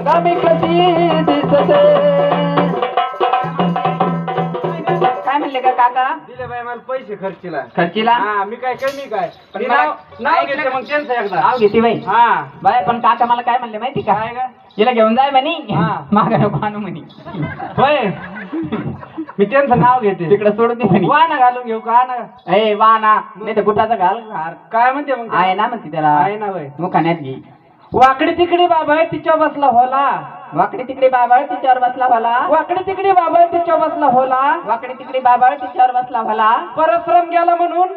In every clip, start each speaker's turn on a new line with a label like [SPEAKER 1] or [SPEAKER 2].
[SPEAKER 1] आगामी कधी दिसते? काय म्हणले का काका?
[SPEAKER 2] दिले बाई मला पैसे खर्चीला.
[SPEAKER 1] खर्चीला?
[SPEAKER 2] हा मी काय कमी काय?
[SPEAKER 1] पण
[SPEAKER 2] मी
[SPEAKER 1] मला-
[SPEAKER 2] नाव नाव घेते मग त्यांचं एकदा.
[SPEAKER 1] नाव घेते बाई.
[SPEAKER 2] हा.
[SPEAKER 1] बाय पण काका मला काय म्हणले माहिती का?
[SPEAKER 2] काय का
[SPEAKER 1] हिला घेऊन जाय म्हणे.
[SPEAKER 2] हा.
[SPEAKER 1] मागा नको आणू म्हणे.
[SPEAKER 2] होय. मी त्यांचं नाव घेते.
[SPEAKER 1] तिकडे सोडून दे म्हणे.
[SPEAKER 2] वा ना घालून घेऊ का? ना
[SPEAKER 1] ए वा ना नाही तर बुटाचा घाल. हार.
[SPEAKER 2] काय म्हणते मग ते?
[SPEAKER 1] आहे ना म्हणते त्याला.
[SPEAKER 2] आहे ना बाई.
[SPEAKER 1] मुखाण्यात घे.
[SPEAKER 2] वाकडे तिकडे बाबा आहे तिच्या बसला होला.
[SPEAKER 1] वाकडे तिकडे बाबाळ तिच्यावर बसला भला
[SPEAKER 2] वाकडे तिकडे बाबा आहे तिच्या बसला होला.
[SPEAKER 1] वाकडे तिकडे बाबाळ तिच्यावर बसला भला
[SPEAKER 2] परश्रम गेला म्हणून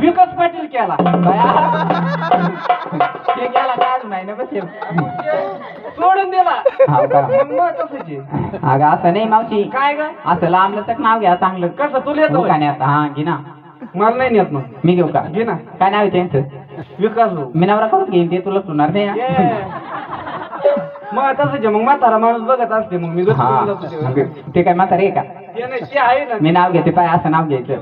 [SPEAKER 2] विकास पाटील केला.
[SPEAKER 1] ते गेला बसेल?
[SPEAKER 2] सोडून दिला.
[SPEAKER 1] अगं असं नाही मावशी.
[SPEAKER 2] काय ग?
[SPEAKER 1] असं लांबलं तर नाव घ्या चांगलं.
[SPEAKER 2] कसं तुला येतं?
[SPEAKER 1] मुखाण्यात हा घे ना.
[SPEAKER 2] मला नाही नेत मग.
[SPEAKER 1] मी घेऊ का?
[SPEAKER 2] घे ना.
[SPEAKER 1] काय नाव आहे त्यांचं?
[SPEAKER 2] विकास भाऊ.
[SPEAKER 1] मी नवरा करून घेईन ते तुला सुणार नाही
[SPEAKER 2] ये. मग तसंच आहे मग म्हातारा माणूस बघत असते मग मी
[SPEAKER 1] हा. ते काय म्हातारे आहे का?
[SPEAKER 2] ते नाही ते आहे ना.
[SPEAKER 1] मी नाव घेते पाय असं नाव घ्यायचं.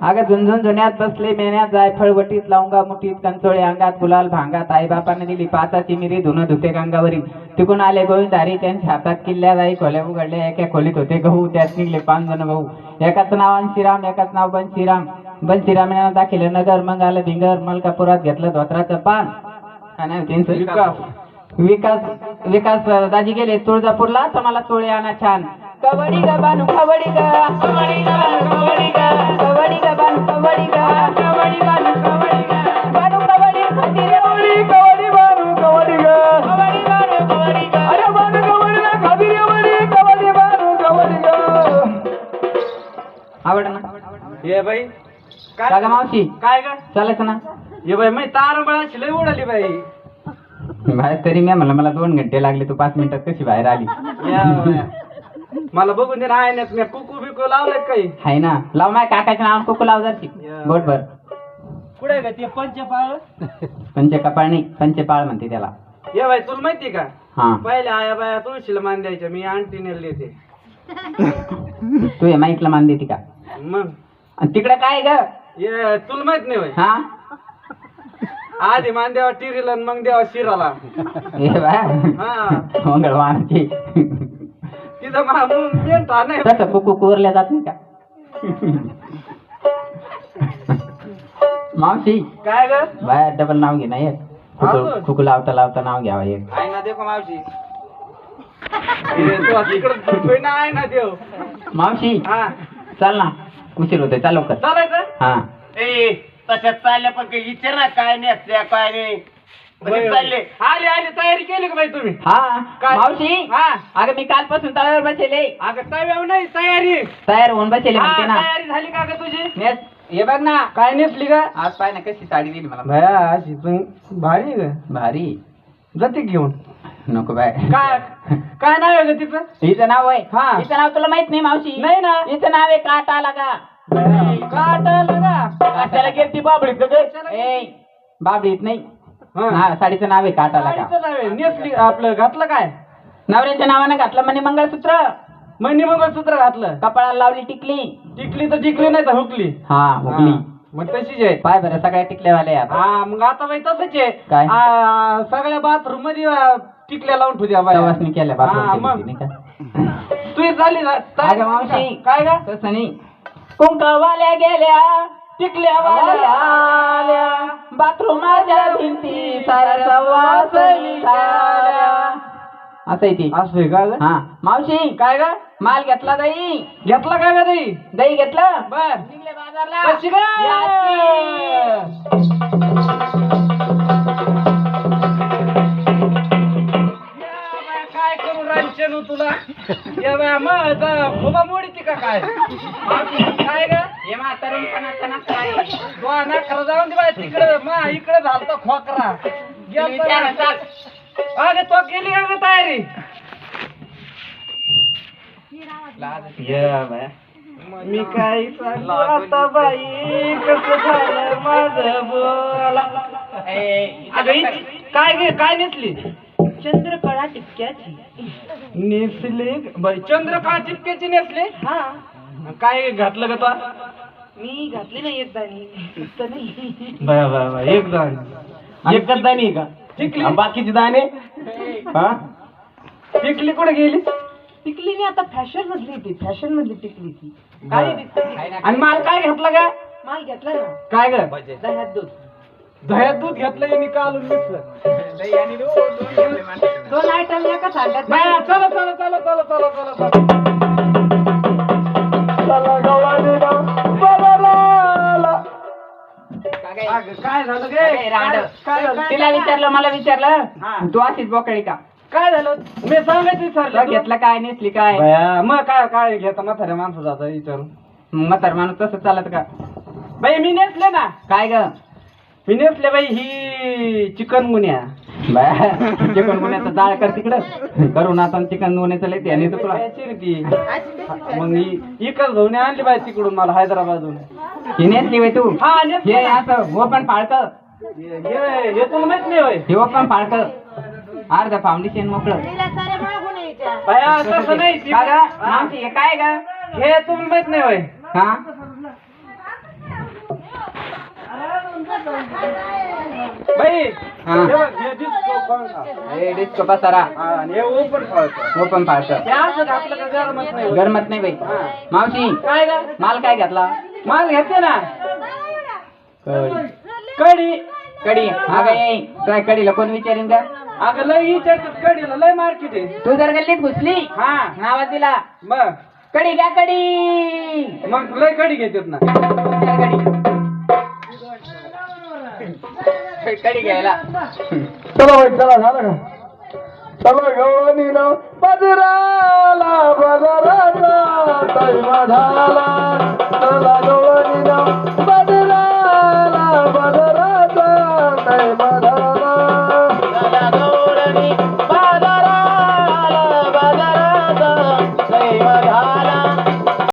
[SPEAKER 1] अगं झुंझुन जुन्यात बसले मेन्यात जाय फळवटीत लावंगा मुठीत कंचोळे अंगात गुलाल भांगात आई बापाने दिली पाचाची मिरी धुणं धुते गंगावरी. तिकून आले गोविंदारी त्यांच्या हातात किल्ल्या जाई खोल्या उघडल्या एका खोलीत होते गहू त्यात निघले पाच जण भाऊ. एकाच नाव अंशीराम एकाच नाव बनशीराम बनशीराम दाखिलं नगर मग आलं भिंगर मलकापुरात घेतलं धोत्राचं पान. त्यांचं
[SPEAKER 2] विकास.
[SPEAKER 1] विकास दाजी गेले तुळजापूरला तर मला चोळी आणा छान. कबड्डी ग बानू कबड्डी ग. कबड्डी ग कबड्डी ग. कबड्डी ग बानू कबड्डी ग. कबड्डी बानू कबड्डी ग. बानू कबड्डी खाती रे. कबड्डी कबड्डी बानू कबड्डी ग. कबड्डी बानू कबड्डी ग.
[SPEAKER 2] अरे बानू कबड्डी ना खाती रे बानू कबड्डी बानू कबड्डी ग.
[SPEAKER 1] आवड ना?
[SPEAKER 2] ये बाई
[SPEAKER 1] का
[SPEAKER 2] काय?
[SPEAKER 1] ग मावशी.
[SPEAKER 2] काय ग?
[SPEAKER 1] चालायचं ना?
[SPEAKER 2] ये बाई मी तार बळाची लय उडाली बाई.
[SPEAKER 1] बाहेर तरी मी म्हणलं मला दोन घंटे लागले तू पाच मिनिटात कशी बाहेर आली?
[SPEAKER 2] या बाया. मला बघून दे ना मी कुकू बिकू लावलंय काही?
[SPEAKER 1] हाय ना. लाव माय काकाच्या नावानं कुकू लाव जरशी.
[SPEAKER 2] या.
[SPEAKER 1] बोटभर
[SPEAKER 2] कुठे का ते पंचपाळ?
[SPEAKER 1] पंचे कपाळ नाही पंचेपाळ म्हणते त्याला.
[SPEAKER 2] ये बाई तुला माहिती का?
[SPEAKER 1] हा.
[SPEAKER 2] पहिले आया बाया तुळशीला मान द्यायच्या मी आंटी नेली देते
[SPEAKER 1] तू हे माईकला मान देते का?
[SPEAKER 2] मग?
[SPEAKER 1] आणि तिकडे काय ग?
[SPEAKER 2] ये तुला माहीत नाही बाई
[SPEAKER 1] हा?
[SPEAKER 2] आधी मान द्यावा टिरीला आणि मग द्यावा शिराला.
[SPEAKER 1] हे बाय.
[SPEAKER 2] हा.
[SPEAKER 1] मंगळवारची
[SPEAKER 2] तिथं आहे
[SPEAKER 1] तसं कुकू कुरल्या जात नाही का? मावशी.
[SPEAKER 2] काय ग?
[SPEAKER 1] बाय डबल नाव घे ना एक.
[SPEAKER 2] अजून?
[SPEAKER 1] कुकू कुकू लावता लावता नाव घ्यावा एक.
[SPEAKER 2] आहे ना देखो मावशी? ये तू तिकडं ना आहे ना देव.
[SPEAKER 1] मावशी.
[SPEAKER 2] हा.
[SPEAKER 1] चल ना. उशीर होतोय. चाल लवकर.
[SPEAKER 2] चालायचं
[SPEAKER 1] हा.
[SPEAKER 3] ए तशात चालल्या पण काही विचार ना काय नसत्या काय नाही. म्हणजे चालले.
[SPEAKER 2] आले आले तयारी केली का बाई तुम्ही?
[SPEAKER 1] हा.
[SPEAKER 2] काय?
[SPEAKER 1] मावशी?
[SPEAKER 2] हा.
[SPEAKER 1] अगं मी कालपासून तळ्यावर बसेले
[SPEAKER 2] अगं तव्यावर नाही तयारी.
[SPEAKER 1] तयार होऊन बसेले
[SPEAKER 2] हा,
[SPEAKER 1] म्हणते ना.
[SPEAKER 2] तयारी झाली का ग तुझी?
[SPEAKER 1] नेस हे बघ ना
[SPEAKER 2] काय नेसली का
[SPEAKER 1] आज पाय ना कशी साडी दिली मला.
[SPEAKER 2] भया अशी पण भारी ग.
[SPEAKER 1] भारी.
[SPEAKER 2] जाते घेऊन?
[SPEAKER 1] नको बाय.
[SPEAKER 2] काय? काय नाव आहे ग तिचं?
[SPEAKER 1] हिचं नाव आहे.
[SPEAKER 2] हा.
[SPEAKER 1] हिचं नाव तुला माहीत नाही मावशी?
[SPEAKER 2] नाही ना.
[SPEAKER 1] हिचं नाव आहे काटा लागा
[SPEAKER 2] काटाला ना
[SPEAKER 1] काट्याला गेलती बाबडीत ए बाबडीत नाही.
[SPEAKER 2] हा.
[SPEAKER 1] साडीचं नाव आहे काटा लागा
[SPEAKER 2] साडीचं नाव आहे. नेसली आपलं घातलं काय?
[SPEAKER 1] नवऱ्याच्या नावानं घातलं म्हणे मंगळसूत्र
[SPEAKER 2] मनी मंगळसूत्र घातलं.
[SPEAKER 1] कपाळाला लावली टिकली.
[SPEAKER 2] टिकली तर टिकली नाही तर हुकली.
[SPEAKER 1] हा हुकली.
[SPEAKER 2] हा, मग तशीच आहे.
[SPEAKER 1] पाय बरं सगळ्या टिकल्यावाले आता
[SPEAKER 2] हा मग आता बाई तसंच आहे.
[SPEAKER 1] काय?
[SPEAKER 2] आ, सगळ्या बाथरूममध्ये आ, टिकल्या लावून ठेवत्या बाई
[SPEAKER 1] प्रवासनी केल्या
[SPEAKER 2] हा,
[SPEAKER 1] बाथरूम
[SPEAKER 2] मग.
[SPEAKER 1] केली, नाही का?
[SPEAKER 2] तू झाली ना
[SPEAKER 1] अगं मावशी
[SPEAKER 2] काय का
[SPEAKER 1] तसं नाही. कुंकवाल्या गेल्या टिकल्या वाल्या. आल्या बाथरूमाच्या भिंती साऱ्या वास निघाल्या असं आहे ती
[SPEAKER 2] असं का ग?
[SPEAKER 1] हा मावशी
[SPEAKER 2] काय का
[SPEAKER 1] माल घेतला दही
[SPEAKER 2] घेतला काय का ताई
[SPEAKER 1] दही घेतलं
[SPEAKER 2] बर
[SPEAKER 1] निघले बाजारला
[SPEAKER 2] कशी काय?
[SPEAKER 1] याची.
[SPEAKER 2] या बाया, काय करू रांचनू तुला या बाया मग खोबा मोडीती का काय काय ग
[SPEAKER 1] हे.
[SPEAKER 2] तू जाऊन दे बाय तिकडे मा इकडे झालता खोकरा. अरे तो केली का ग तयारी?
[SPEAKER 1] या बाया.
[SPEAKER 2] मी काय सांगू आता बाई कसं झालं माझं बोला.
[SPEAKER 1] ए,
[SPEAKER 2] अगं काय गे काय नेसली?
[SPEAKER 1] चंद्रकळा टिपक्याची.
[SPEAKER 2] नेसली. बाई चंद्रकाळ चिपक्याची नेसली?
[SPEAKER 1] हा.
[SPEAKER 2] काय घातलं का तो?
[SPEAKER 1] मी घातली नाही एकदा नाही.
[SPEAKER 2] बाय बाय बाय एक दाणे.
[SPEAKER 3] एकच दाणे आहे का? आणि बाकीचे दाणे? हा?
[SPEAKER 2] टिकली कुठे गेली?
[SPEAKER 4] टिकली नाही आता फॅशन मधली ती. फॅशन मधली टिकली ती. दिसते ती.
[SPEAKER 2] आणि माल काय घेतला का
[SPEAKER 4] माल घेतला ना.
[SPEAKER 2] काय ग?
[SPEAKER 4] दह्यात दूध.
[SPEAKER 2] दह्यात दूध घेतलं मी कालून मिसलं
[SPEAKER 4] दोन आयटम
[SPEAKER 2] बाया, चला चला चला चला चला चला चला. काय झालं गे?
[SPEAKER 1] अरे, रांड.
[SPEAKER 2] काय झालं?
[SPEAKER 1] तिला विचारलं मला
[SPEAKER 2] हा.
[SPEAKER 1] विचारलं तू अशीच बोकळी का?
[SPEAKER 2] काय झालं? मी सांगायचं
[SPEAKER 1] तुला.
[SPEAKER 2] विचारलं
[SPEAKER 1] घेतलं काय नेसली काय?
[SPEAKER 2] बाया, मग काय काय घेता म्हाताऱ्या माणसं जाता विचारून
[SPEAKER 1] म्हातार माणूस तसं चालत का?
[SPEAKER 2] बाई मी नेसले ना.
[SPEAKER 1] काय ग?
[SPEAKER 2] मी नेसले बाई ही चिकन मुन्या.
[SPEAKER 1] चिकन गुन्ह्याचं जाळ कर तिकडं. करून आता चिकन गुन्ह्याचं लय आणि तुला.
[SPEAKER 2] ती मग ही इकच घेऊन आणली बाई तिकडून मला हैदराबादहून.
[SPEAKER 1] ही तू.
[SPEAKER 2] हा
[SPEAKER 1] हे. असं
[SPEAKER 2] तुला माहीत नाही होय?
[SPEAKER 1] फाळक अर्ध फाउंडेशन मोकळं.
[SPEAKER 2] बाया तसं नाही ती-
[SPEAKER 1] का ग? मावशी, हे काय ग?
[SPEAKER 2] हे तुम्हाला माहीत नाही होय?
[SPEAKER 1] हा?
[SPEAKER 2] बाई
[SPEAKER 1] हा.
[SPEAKER 2] हे बघ, हे disco पंखा.
[SPEAKER 1] हे डिस्को पसारा.
[SPEAKER 2] हा, आणि हे ओपन फळतं.
[SPEAKER 1] ओपन फाळक
[SPEAKER 2] हे असं घातलं का गरमच नाही होत.
[SPEAKER 1] गरमत नाही बाई.
[SPEAKER 2] हा.
[SPEAKER 1] मावशी
[SPEAKER 2] काय ग?
[SPEAKER 1] माल काय घेतला?
[SPEAKER 2] माल घेते ना. कडी.
[SPEAKER 1] कडी. अगं काय कडीला कोण विचारीन का?
[SPEAKER 2] अगं लय विचारतात कडीला लय मार्केट आहे.
[SPEAKER 1] तू जर गल्लीत घुसली
[SPEAKER 2] हा.
[SPEAKER 1] नावा दिला.
[SPEAKER 2] मग?
[SPEAKER 1] कडी घ्या कडी.
[SPEAKER 2] मग लय कडी घेतात ना.
[SPEAKER 1] कडी. कडी घ्यायला.
[SPEAKER 2] चला चला झालं का? चला घेऊन बदरा बदरा